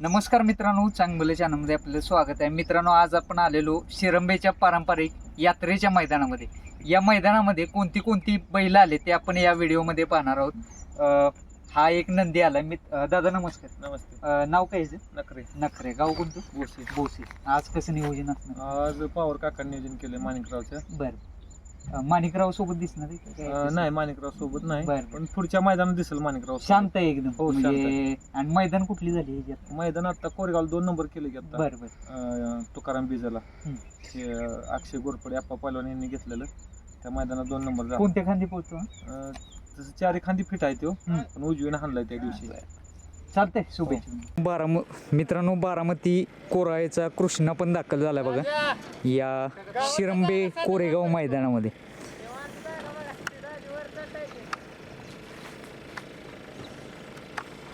नमस्कार मित्रांनो चांगलं चॅनलमध्ये आपलं स्वागत आहे. मित्रांनो आज आपण आलेलो शिरंबेच्या पारंपरिक यात्रेच्या मैदानामध्ये. या मैदानामध्ये कोणती कोणती बैल आले ते आपण या व्हिडिओमध्ये पाहणार आहोत. हा एक नंदी आला. मी दादा नमस्कार. नमस्ते. अं, नाव काय नखरे. नखरे. गाव कोणतं? बोसे बोसे आज कसं नियोजन असणार? आज पॉवर काका नियोजन केले माणिकरावचं. बरं. माणिकराव सोबत दिसणार आहे का? काय? अं, नाही माणिकराव सोबत नाही बरं. पण पुढच्या मैदानात दिसेल माणिकराव सोबत. शांत आहे एकदम. हो, शांत म्हणजे आणि मैदान कुठली झाली ह्याच्यात मैदान आता कोरेगाव दोन नंबर केले की आता. बरं बरं. अं, तुकाराम बिजाला. हम्म. ते, अं, अक्षय गोरपडे अप्पा पहलवान यांनी घेतलेलं. त्या मैदानात दोन नंबर झाला. कोणत्या खांदी पोहोचतो? अं, तसं चारी खांदी फिट आहे तो हम्म. पण उजवीने हाणलाय त्या दिवशी. चालतंय शुभेच्छा. बाराम मित्रांनो बारामती कोराळेचा कृष्णा पण दाखल झाला बघा. या शिरंबे कोरेगाव मैदानामध्ये.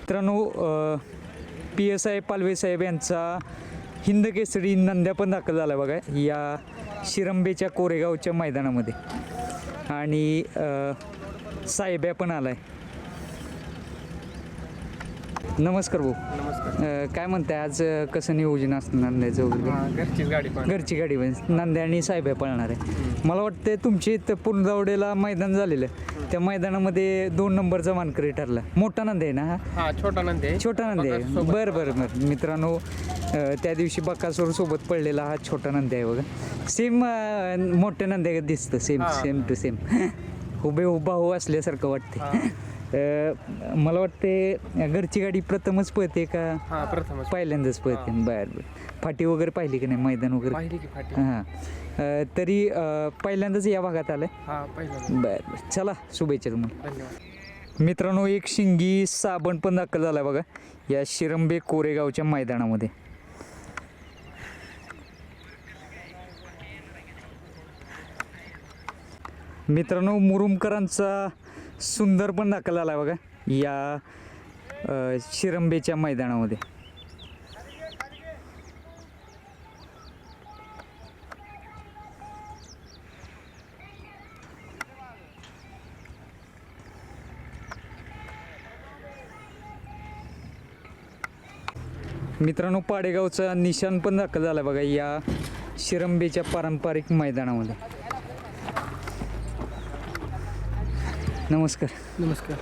मित्रांनो पी एस आय पालवे साहेब यांचा हिंद केसरी नंद्या पण दाखल झाला बघा. या शिरंबेच्या कोरेगावच्या मैदानामध्ये. आणि साहेब्या पण आहे नमस्कार भाऊ. नमस्कार. अ, काय म्हणताय आज अ, कसं नियोजन असतं नांद्याचं वगैरे घरचीच गाडी पण घरची गाडी पण नांद्या आणि साहेब पळणार आहे. मला वाटतं तुमची इथं पुरदावडेला मैदान झालेलं त्या मैदानामध्ये दोन नंबरचा मानकरी ठरला. मोठा नंदी आहे ना हा? हा छोटा नंदी छोटा नंदी आहे. बरं बरं बरं. मित्रांनो अ, त्या दिवशी बकासूर सोबत पडलेला हा छोटा नंदी आहे बघा. सेम मोठ्या नंद्या दिसतं. सेम हा. सेम टू सेम उभे उभा हो असल्यासारखं वाटते अ, मला वाटते घरची गाडी प्रथमच पळते का? हा प्रथमच. पहिल्यांदाच पळते. बरं बरं. फाटी वगैरे पाहिली की नाही? मैदान वगैरे? पाहिली की फाटी. हां. अ, तरी अ, पहिल्यांदाच या भागात आलं हा पहिला बरं बरं. चला शुभेच्छा तुम्हाला. धन्यवाद. मित्रांनो एक शिंगी साबण पण दाखल झाला बघा. या शिरंबे कोरेगावच्या मैदानामध्ये. मित्रांनो मुरुमकरांचा सुंदर पण दाखल आला बघा. या शिरंबेच्या मैदानामध्ये. मित्रांनो पाडेगावचा निशाण पण दाखल झाला बघा या शिरंबेच्या पारंपरिक मैदानामध्ये. नमस्कार. नमस्कार.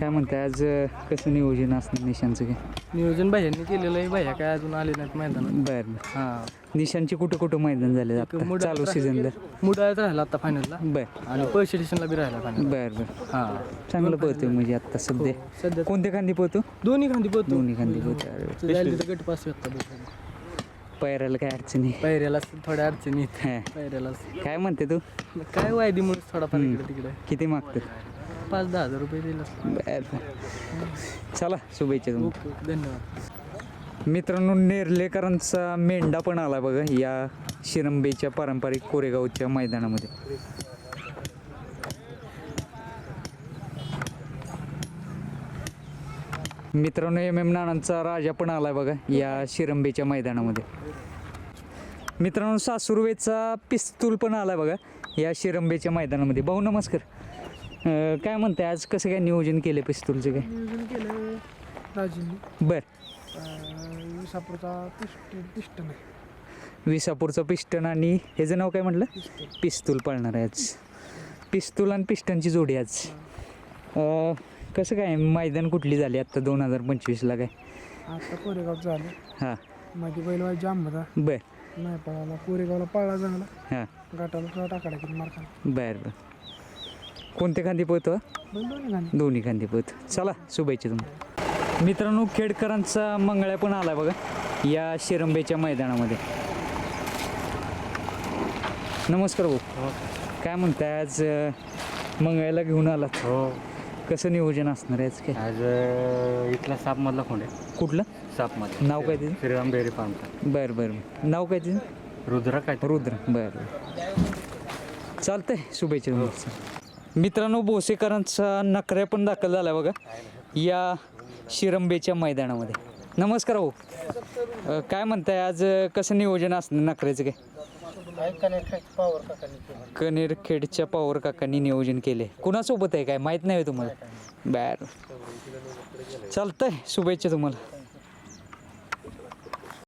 काय म्हणताय आज अ, कसं नियोजन असणार निशांचं काय? नियोजन भैयांनी केलेलं आहे भैया काय अजून आले नाहीत मैदानात. बरं बरं. हां. निशांचे कुठं कुठं मैदान झाले आता? चालू सीझनला मुडाळ्यात राहिला आता फायनलला बर. आणि पैसे स्टेशनला बी राहिला फायनल बर बर. हां. चांगलं पळतोय म्हणजे आता सध्या. सध्या. कोणत्या खांदी पळतो? दोन्ही खांदी पोहतो दोन्ही खांदी पळतो. अरे वा. गट पास होता पायऱ्याला काय अडचणी पैऱ्याला थोड्या अडचणी आहेत. हा. पैऱ्याला काय म्हणते तू? काय वायदीमुळे थोडाफार हम्म. इकडे तिकडे. किती मागतो पाच दहा हजार रुपये दिला बर. चला शुभेच्छा तुम्हाला. ओके ओके धन्यवाद. मित्रांनो नेर्लेकरांचा मेंढा पण आला बघा या शिरंबेच्या पारंपरिक कोरेगावच्या मैदानामध्ये. मित्रांनो एम एम नानांचा राजा पण आलाय बघा या शिरंबेच्या मैदानामध्ये. मित्रांनो सासुर्वेचा पिस्तूल पण आलाय बघा या शिरंबेच्या मैदानामध्ये. भाऊ नमस्कार. अं, काय म्हणताय आज कसं काय नियोजन केलं पिस्तूलचं काय? नियोजन केलं राजींनी. बर. विसापूरचा विसापूरचं पिस्टन आणि ह्याचं नाव काय म्हटलं? पिस्तूल. पळणार आहे आज. पिस्तूल आणि पिस्टनची जोडी आज. अं, कसं काय मैदान कुठली झाली आत्ता दोन हजार पंचवीसला काय? आता कोरेगाव झालं. हां. मध्ये बैल जाम होता बर. नाही पळाला कोरेगावला पळला चांगला हां. गाठाला सुद्धा टाकायला किती बर बर. कोणत्या खांदी पोहतो बैल दोन्ही खांदी पोहतो चला शुभेच्छा तुम्हाला. मित्रांनो खेडकरांचा मंगळ्या पण आला बघा या शिरंबेच्या मैदानामध्ये. नमस्कार भाऊ. काय म्हणताय आज मंगळ्याला घेऊन आलात? हो. कसं नियोजन असणार आहे आज काय? आज अ, इथला सापमधला खोंड आहे. कुठलं? सापमध्ये नाव काय तिचं श्रीराम डेअरी फार्मचा बरं बरं. नाव काय तिचं रुद्र काय रुद्र. बरं बरं. चालतंय शुभेच्छा तुम्हाला. मित्रांनो भोसेकरांचा नकऱ्या पण दाखल झाला बघा. या शिरंबेच्या मैदानामध्ये. नमस्कार भाऊ. अं, काय म्हणताय आज अं, कसं नियोजन असणार नकऱ्याचं काय? कनेर खेडच्या पवार काकांनी नियोजन केले. कुणासोबत आहे काय? माहीत नाही होय तुम्हाला. बरं. चालतंय शुभेच्छा तुम्हाला.